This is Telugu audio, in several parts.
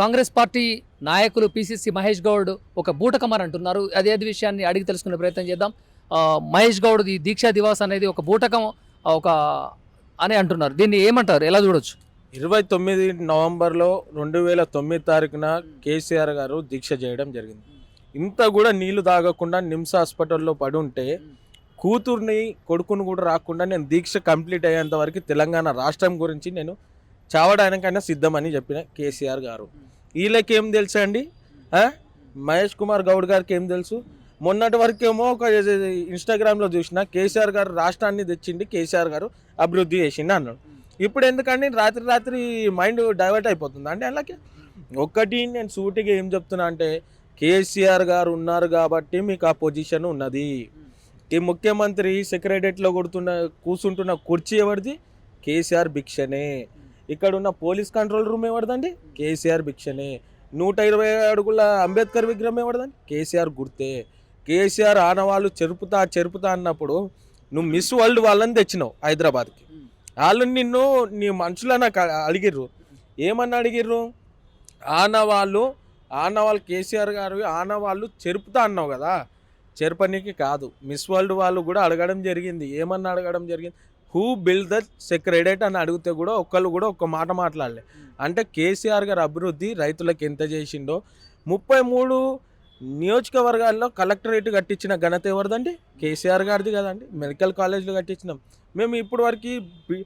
కాంగ్రెస్ పార్టీ నాయకులు పిసిసి మహేష్ గౌడ్ ఒక బూటకమని అంటున్నారు అదే విషయాన్ని అడిగి తెలుసుకునే ప్రయత్నం చేద్దాం. మహేష్ గౌడ్ ఈ దీక్షా దివాస్ అనేది ఒక బూటకం ఒక అని అంటున్నారు. దీన్ని ఏమంటారు? ఎలా చూడొచ్చు? ఇరవై తొమ్మిది నవంబర్లో రెండు వేల తొమ్మిది తారీఖున కేసీఆర్ గారు దీక్ష చేయడం జరిగింది. ఇంత కూడా నీళ్ళు తాగకుండా నిమ్స్ హాస్పిటల్లో పడి ఉంటే కూతుర్ని కొడుకుని కూడా రాకుండా నేను దీక్ష కంప్లీట్ అయ్యేంత వరకు తెలంగాణ రాష్ట్రం గురించి నేను చావడానికైనా సిద్ధమని చెప్పిన కేసీఆర్ గారు. వీళ్ళకి ఏం తెలుసా అండి? మహేష్ కుమార్ గౌడ్ గారికి ఏం తెలుసు? మొన్నటి వరకేమో ఒక ఇన్స్టాగ్రామ్లో చూసిన కేసీఆర్ గారు రాష్ట్రాన్ని తెచ్చిండి కేసీఆర్ గారు అభివృద్ధి చేసిండి అన్నాడు. ఇప్పుడు ఎందుకండి? రాత్రి రాత్రి మైండ్ డైవర్ట్ అయిపోతుంది. అంటే అలాగే ఒక్కటి నేను సూటిగా ఏం చెప్తున్నా అంటే కేసీఆర్ గారు ఉన్నారు కాబట్టి మీకు ఆ పొజిషన్ ఉన్నది. ఈ ముఖ్యమంత్రి సెక్రటరియట్లో కొడుతున్న కూర్చుంటున్న కుర్చీ ఎవరిది? కేసీఆర్ భిక్షనే. ఇక్కడ ఉన్న పోలీస్ కంట్రోల్ రూమ్ ఎవరిదండి? కేసీఆర్ భిక్షనే. నూట ఇరవై అడుగుల అంబేద్కర్ విగ్రహం ఎవరిదండి? కేసీఆర్ గుర్తే. కేసీఆర్ ఆనవాళ్ళు చెరుపుతా చెరుపుతా అన్నప్పుడు నువ్వు మిస్ వరల్డ్ వాళ్ళని తెచ్చినావు హైదరాబాద్కి. వాళ్ళు నిన్ను నీ మనుషుల నాకు అడిగిర్రు. ఏమని అడిగిర్రు? ఆనవాళ్ళు ఆనవాళ్ళు కేసీఆర్ గారు ఆనవాళ్ళు చెరుపుతా అన్నావు కదా. చెరపనికి కాదు. మిస్ వరల్డ్ వాళ్ళు కూడా అడగడం జరిగింది. ఏమన్నా అడగడం జరిగింది? హూ బిల్డ్ ద సెక్రెడేట్ అని అడిగితే కూడా ఒక్కళ్ళు కూడా ఒక్క మాట మాట్లాడలే. అంటే కేసీఆర్ గారు అభివృద్ధి రైతులకు ఎంత చేసిండో. ముప్పై మూడు నియోజకవర్గాల్లో కలెక్టరేట్ కట్టించిన ఘనత ఎవరిదండి? కేసీఆర్ గారిది కదండి. మెడికల్ కాలేజ్లో కట్టించినాం. మేము ఇప్పటి వరకు బి-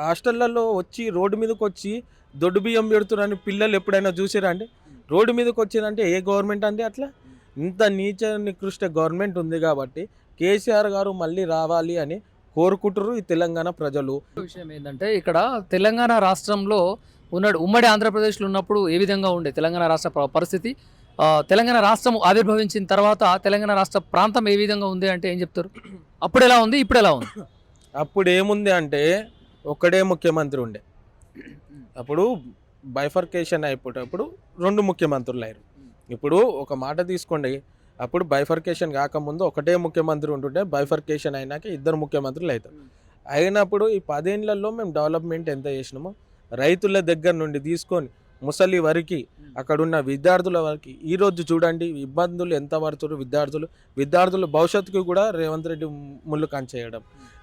హాస్టళ్ళలో వచ్చి రోడ్డు మీదకి వచ్చి దొడ్డు బియ్యం పెడుతున్నారని పిల్లలు ఎప్పుడైనా చూసారా అండి? రోడ్డు మీదకి వచ్చిందంటే ఏ గవర్నమెంట్ అండి అట్లా? ఇంత నీచ నికృష్ట గవర్నమెంట్ ఉంది కాబట్టి కేసీఆర్ గారు మళ్ళీ రావాలి అని కోరుకుంటారు ఈ తెలంగాణ ప్రజలు. విషయం ఏంటంటే ఇక్కడ తెలంగాణ రాష్ట్రంలో ఉన్నాడు ఉమ్మడి ఆంధ్రప్రదేశ్లో ఉన్నప్పుడు ఏ విధంగా ఉండే తెలంగాణ రాష్ట్ర పరిస్థితి? తెలంగాణ రాష్ట్రం ఆవిర్భవించిన తర్వాత తెలంగాణ రాష్ట్ర ప్రాంతం ఏ విధంగా ఉంది అంటే ఏం చెప్తారు? అప్పుడు ఎలా ఉంది ఇప్పుడు ఎలా ఉంది? అప్పుడు ఏముంది అంటే ఒక్కడే ముఖ్యమంత్రి ఉండే. అప్పుడు బైఫర్కేషన్ అయిపోయేటప్పుడు రెండు ముఖ్యమంత్రులు అయ్యారు. ఇప్పుడు ఒక మాట తీసుకోండి. అప్పుడు బైఫర్కేషన్ కాకముందు ఒకటే ముఖ్యమంత్రి ఉంటుంటే బైఫర్కేషన్ అయినాక ఇద్దరు ముఖ్యమంత్రులు అవుతారు. అయినప్పుడు ఈ పదేళ్ళలో మేము డెవలప్మెంట్ ఎంత చేసినామో రైతుల దగ్గర నుండి తీసుకొని ముసలి వరకు అక్కడున్న విద్యార్థుల వరకు ఈరోజు చూడండి ఇబ్బందులు ఎంత పడుతున్నారు విద్యార్థులు. విద్యార్థుల భవిష్యత్తుకు కూడా రేవంత్ రెడ్డి ముళ్ళు కంచేయడం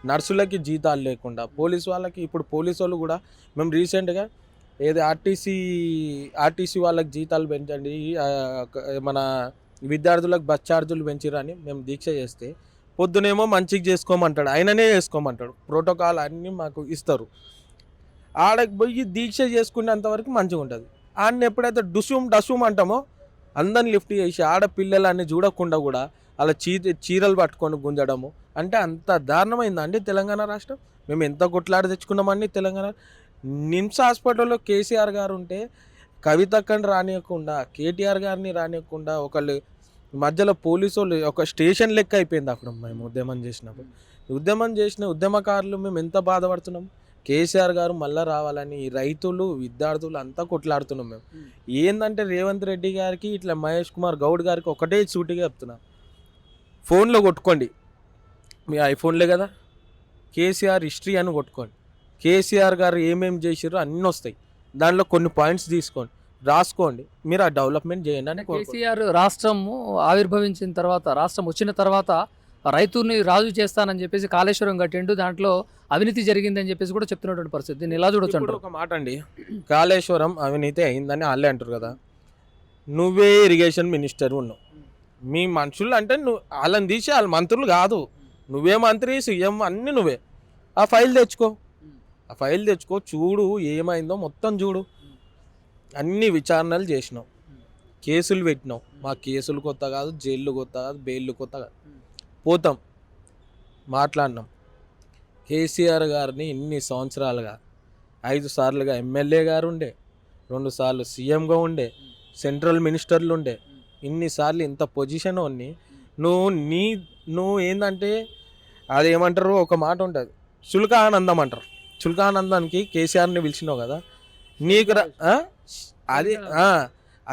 నర్సులకి జీతాలు లేకుండా పోలీస్ వాళ్ళకి ఇప్పుడు పోలీసు వాళ్ళు కూడా మేము రీసెంట్గా ఏది ఆర్టీసీ ఆర్టీసీ వాళ్ళకి జీతాలు పెంచండి మన విద్యార్థులకు బస్ ఛార్జీలు పెంచిరని మేము దీక్ష చేస్తే పొద్దునేమో మంచిగా చేసుకోమంటాడు ఆయననే చేసుకోమంటాడు ప్రోటోకాల్ అన్నీ మాకు ఇస్తారు. ఆడకి పోయి దీక్ష చేసుకునేంత వరకు మంచిగా ఉంటుంది. ఆడిని ఎప్పుడైతే డుసుమ్ డసుమ్ అంటామో అందరిని లిఫ్ట్ చేసి ఆడపిల్లలన్నీ చూడకుండా కూడా అలా చీ చీరలు పట్టుకొని గుంజడము అంటే అంత దారుణమైందండి తెలంగాణ రాష్ట్రం? మేము ఎంత కొట్లాడి తెచ్చుకున్నామండి తెలంగాణ నిమ్స్ హాస్పిటల్లో కేసీఆర్ గారు ఉంటే కవితక్కని రానియకుండా కేటీఆర్ గారిని రానియకుండా ఒకళ్ళు మధ్యలో పోలీసు వాళ్ళు ఒక స్టేషన్ లెక్క అయిపోయింది అక్కడ మేము ఉద్యమం చేసినప్పుడు. ఉద్యమం చేసిన ఉద్యమకారులు మేము ఎంత బాధపడుతున్నాం? కేసీఆర్ గారు మళ్ళీ రావాలని ఈ రైతులు విద్యార్థులు అంతా కొట్లాడుతున్నాం మేము. ఏంటంటే రేవంత్ రెడ్డి గారికి ఇట్లా మహేష్ కుమార్ గౌడ్ గారికి ఒకటే సూటిగా చెప్తున్నా. ఫోన్లో కొట్టుకోండి. మీ ఐఫోన్లే కదా. కేసీఆర్ హిస్టరీ అని కొట్టుకోండి. కేసీఆర్ గారు ఏమేమి చేసారో అన్నీ వస్తాయి. దాంట్లో కొన్ని పాయింట్స్ తీసుకోండి. రాసుకోండి. మీరు ఆ డెవలప్మెంట్ చేయండి అని. కేసీఆర్ రాష్ట్రము ఆవిర్భవించిన తర్వాత రాష్ట్రం వచ్చిన తర్వాత రైతుని రాజు చేస్తానని చెప్పేసి కాళేశ్వరం కట్టిండు. దాంట్లో అవినీతి జరిగిందని చెప్పేసి కూడా చెప్తున్నటువంటి పరిస్థితి. దీన్ని ఎలా చూడొచ్చు ఒక మాట అండి. కాళేశ్వరం అవినీతి అయిందని వాళ్ళే అంటారు కదా. నువ్వే ఇరిగేషన్ మినిస్టర్ ఉన్నావు. మీ మనుషులు అంటే నువ్వు వాళ్ళని తీసి వాళ్ళ మంత్రులు కాదు. నువ్వే మంత్రి సీఎం అన్నీ నువ్వే. ఆ ఫైల్ తెచ్చుకో. ఆ ఫైల్ తెచ్చుకో చూడు ఏమైందో మొత్తం చూడు. అన్ని విచారణలు చేసినావు కేసులు పెట్టినావు మా కేసులు కొత్త కాదు జైళ్ళు కొత్త కాదు బెయిళ్ళు కొత్త కాదు. పోతాం. మాట్లాడినాం. కేసీఆర్ గారిని ఇన్ని సంవత్సరాలుగా ఐదు సార్లుగా ఎమ్మెల్యే గారు ఉండే రెండు సార్లు సీఎంగా ఉండే సెంట్రల్ మినిస్టర్లు ఉండే ఇన్నిసార్లు ఇంత పొజిషన్ ఉన్ని నువ్వు నీ నువ్వు ఏంటంటే అది ఏమంటారు ఒక మాట ఉంటుంది. చులకానందం అంటారు. చులకానందానికి కేసీఆర్ని పిలిచినావు కదా. నీకు రా- అది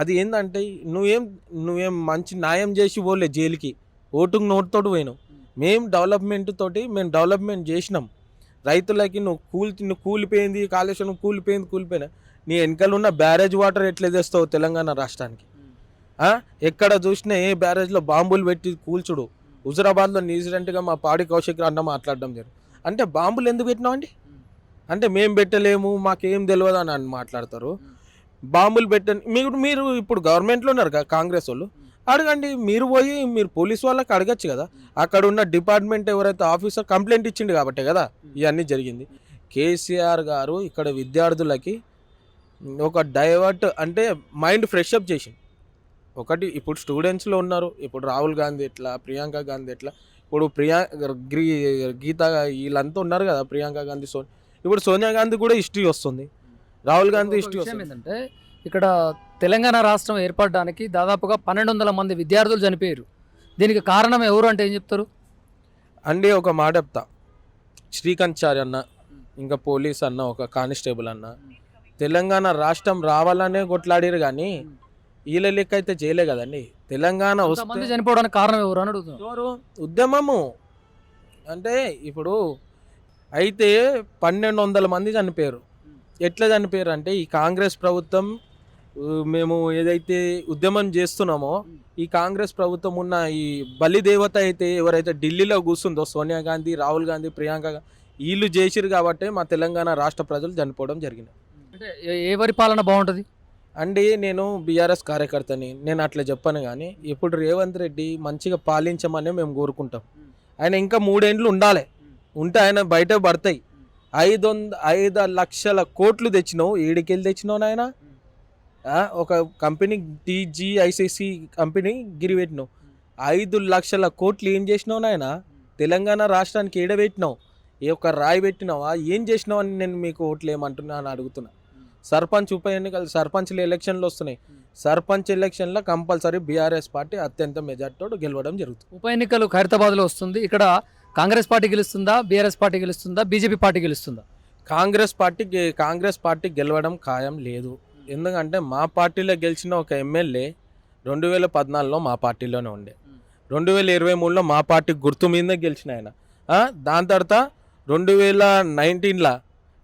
అది ఏంటంటే నువ్వేం నువ్వేం మంచి న్యాయం చేసి పోలే జైలుకి. ఓటుకు నోటుతోటి పోయినావు. మేము డెవలప్మెంట్ తోటి మేము డెవలప్మెంట్ చేసినాం. రైతులకి నువ్వు కూలి నువ్వు కూలిపోయింది కాళేశ్వరం కూలిపోయింది కూలిపోయినా. నీ వెనకాల ఉన్న బ్యారేజ్ వాటర్ ఎట్లా తెస్తావు తెలంగాణ రాష్ట్రానికి? ఎక్కడ చూసినా ఏ బ్యారేజ్లో బాంబులు పెట్టి కూల్చుడు. హుజరాబాద్లో న్యూజిలాండ్గా మా పాడి కౌశిక్ అన్న మాట్లాడడం జరిగింది. అంటే బాంబులు ఎందుకు పెట్టినామండి అంటే మేము పెట్టలేము మాకేం తెలియదు అని అని మాట్లాడతారు బాంబులు పెట్టండి మీరు మీరు ఇప్పుడు గవర్నమెంట్లో ఉన్నారు కదా కాంగ్రెస్ వాళ్ళు. అడగండి మీరు పోయి మీరు పోలీస్ వాళ్ళకి అడగచ్చు కదా. అక్కడ ఉన్న డిపార్ట్మెంట్ ఎవరైతే ఆఫీసర్ కంప్లైంట్ ఇచ్చిండు కాబట్టే కదా ఇవన్నీ జరిగింది. కేసీఆర్ గారు ఇక్కడ విద్యార్థులకి ఒక డైవర్ట్ అంటే మైండ్ ఫ్రెష్ అప్ చేసింది ఒకటి ఇప్పుడు స్టూడెంట్స్లో ఉన్నారు. ఇప్పుడు రాహుల్ గాంధీ ఎట్లా ప్రియాంక గాంధీ ఎట్లా ఇప్పుడు ప్రియా గ్రీ గీత వీళ్ళంతా ఉన్నారు కదా ప్రియాంక గాంధీ సో ఇప్పుడు సోనియా గాంధీ కూడా హిస్టరీ వస్తుంది. రాహుల్ గాంధీ విషయం ఏంటంటే ఇక్కడ తెలంగాణ రాష్ట్రం ఏర్పడడానికి దాదాపుగా పన్నెండు వందల మంది విద్యార్థులు చనిపోయారు. దీనికి కారణం ఎవరు అంటే ఏం చెప్తారు? అండి ఒక మాట చెప్తా. శ్రీకాంత్ చారి అన్న ఇంకా పోలీస్ అన్న ఒక కానిస్టేబుల్ అన్న తెలంగాణ రాష్ట్రం రావాలనే కొట్లాడారు కానీ వీళ్ళ లెక్క అయితే చేయలే కదండి. తెలంగాణ వస్తే చనిపోవడానికి కారణం ఎవరు అని అడుగుతున్నారు ఉద్యమము. అంటే ఇప్పుడు అయితే పన్నెండు వందల మంది చనిపోయారు. ఎట్లా చనిపోయారు అంటే ఈ కాంగ్రెస్ ప్రభుత్వం మేము ఏదైతే ఉద్యమం చేస్తున్నామో ఈ కాంగ్రెస్ ప్రభుత్వం ఉన్న ఈ బలిదేవత అయితే ఎవరైతే ఢిల్లీలో కూర్చుందో సోనియా గాంధీ రాహుల్ గాంధీ ప్రియాంక వీళ్ళు చేసిరు కాబట్టి మా తెలంగాణ రాష్ట్ర ప్రజలు చనిపోవడం జరిగింది. అంటే ఏ- ఎవరి పాలన బాగుంటుంది? అండి నేను బీఆర్ఎస్ కార్యకర్తని నేను అట్లా చెప్పాను కానీ ఇప్పుడు రేవంత్ రెడ్డి మంచిగా పాలించమని మేము కోరుకుంటాం. ఆయన ఇంకా మూడేండ్లు ఉండాలి. ఉంటే ఆయన బయట పడతాయి. ఐదు వంద ఐదు లక్షల కోట్లు తెచ్చినావు. ఏడికెళ్ళి తెచ్చినావు నాయన? ఒక కంపెనీ టీజీఐసిసి కంపెనీ గిరిపెట్టినావు. ఐదు లక్షల కోట్లు ఏం చేసినావు నాయన? తెలంగాణ రాష్ట్రానికి ఏడబెట్టినావు. ఏ ఒక్క రాయి పెట్టినావా? ఏం చేసినావు అని నేను మీకు ఓట్లు ఏమంటున్నా అని అడుగుతున్నా. సర్పంచ్ ఉప ఎన్నికలు సర్పంచ్లు ఎలక్షన్లు వస్తున్నాయి. సర్పంచ్ ఎలక్షన్లో కంపల్సరీ బీఆర్ఎస్ పార్టీ అత్యంత మెజార్టీతో గెలవడం జరుగుతుంది. ఉప ఎన్నికలు ఖైరతాబాద్లో వస్తుంది. ఇక్కడ కాంగ్రెస్ పార్టీ గెలుస్తుందా? బీఆర్ఎస్ పార్టీ గెలుస్తుందా? బీజేపీ పార్టీ గెలుస్తుందా? కాంగ్రెస్ పార్టీ కాంగ్రెస్ పార్టీ గెలవడం ఖాయం లేదు. ఎందుకంటే మా పార్టీలో గెలిచిన ఒక ఎమ్మెల్యే రెండు వేల పద్నాలుగులో మా పార్టీలోనే ఉండే. రెండు వేల ఇరవై మూడులో మా పార్టీ గుర్తు మీద గెలిచిన ఆయన. దాని తర్వాత రెండు వేల నైన్టీన్లో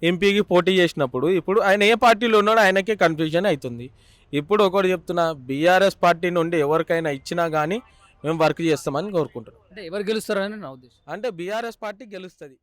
ఎంపీకి పోటీ చేసినప్పుడు ఇప్పుడు ఆయన ఏ పార్టీలో ఉన్నాడో ఆయనకే కన్ఫ్యూజన్ అవుతుంది. ఇప్పుడు ఒకటి చెప్తున్నా బీఆర్ఎస్ పార్టీ నుండి ఎవరికైనా ఇచ్చినా కానీ మేము వర్క్ చేస్తామని కోరుకుంటున్నాం. అంటే ఎవరు గెలుస్తారని నా ఉద్దేశం. అంటే బీఆర్ఎస్ పార్టీ గెలుస్తుంది.